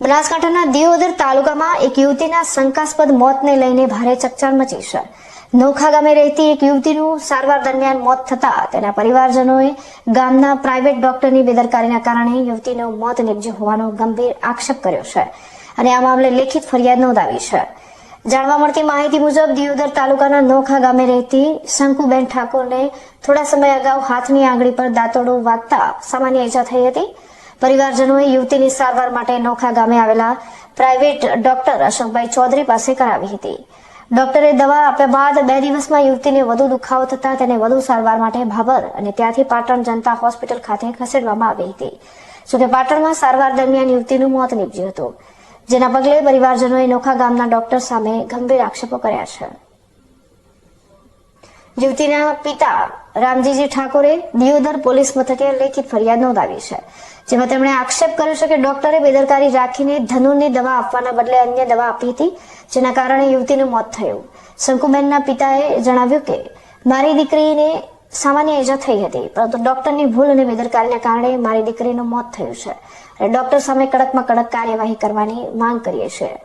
બનાસકાંઠાના દિયોદર તાલુકામાં એક યુવતીના શંકાસ્પદ મોતને લઈને ભારે ચકચાર મચી છે. નોખા ગામે રહેતી એક યુવતીનું સારવાર દરમિયાન મોત થતા તેના પરિવારજનોએ ગામના પ્રાઇવેટ ડોક્ટરની બેદરકારીના કારણે યુવતીનું મોત નિપજ્યું હોવાનો ગંભીર આક્ષેપ કર્યો છે અને આ મામલે લેખિત ફરિયાદ નોંધાવી છે. જાણવા મળતી માહિતી મુજબ દિયોદર તાલુકાના નોખા ગામે રહેતી શંકુબેન ઠાકોરને થોડા સમય અગાઉ હાથની આંગળી પર દાંતોડું વાગતા સામાન્ય ઈજા થઈ હતી. પરિવારજનોએ યુવતીની સારવાર માટે નોખા ગામે આવેલા પ્રાઇવેટ ડોક્ટર અશોકભાઈ ચૌધરી પાસે કરાવી હતી. ડોક્ટરે દવા આપ્યા બાદ બે દિવસમાં યુવતીને વધુ દુખાવો થતા તેને વધુ સારવાર માટે ભાભર અને ત્યાંથી પાટણ જનતા હોસ્પિટલ ખાતે ખસેડવામાં આવી હતી. જોકે પાટણમાં સારવાર દરમિયાન યુવતીનું મોત નીપજ્યું હતું, જેના પગલે પરિવારજનોએ નોખા ગામના ડોક્ટર સામે ગંભીર આક્ષેપો કર્યા છે. યુવતીના પિતા રામજીજી ઠાકોરે દિયોદર પોલીસ મથકે લેખિત ફરિયાદ નોંધાવી છે, જેમાં તેમણે આક્ષેપ કર્યો છે કે ડોક્ટરે બેદરકારી રાખીને ધનુની દવા આપવાના બદલે અન્ય દવા આપી હતી, જેના કારણે યુવતીનું મોત થયું. શંકુબેનના પિતાએ જણાવ્યું કે, મારી દીકરીને સામાન્ય ઈજા થઈ હતી, પરંતુ ડોક્ટરની ભૂલ અને બેદરકારીના કારણે મારી દીકરીનું મોત થયું છે. ડોક્ટર સામે કડકમાં કડક કાર્યવાહી કરવાની માંગ કરીએ છીએ.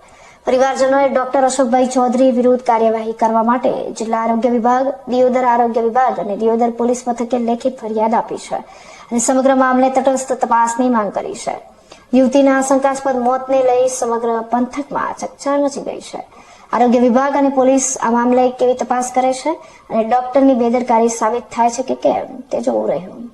પરિવારજનોએ ડોક્ટર અશોકભાઈ ચૌધરી વિરુદ્ધ કાર્યવાહી કરવા માટે જિલ્લા આરોગ્ય વિભાગ, દિયોદર આરોગ્ય વિભાગ અને દિયોદર પોલીસ મથકે લેખિત ફરિયાદ આપી છે અને સમગ્ર મામલે તટસ્થ તપાસની માંગ કરી છે. યુવતીના શંકાસ્પદ મોતને લઈ સમગ્ર પંથકમાં ચકચાર મચી ગઈ છે. આરોગ્ય વિભાગ અને પોલીસ આ મામલે કેવી તપાસ કરે છે અને ડોક્ટરની બેદરકારી સાબિત થાય છે કે કેમ તે જોવું રહ્યું.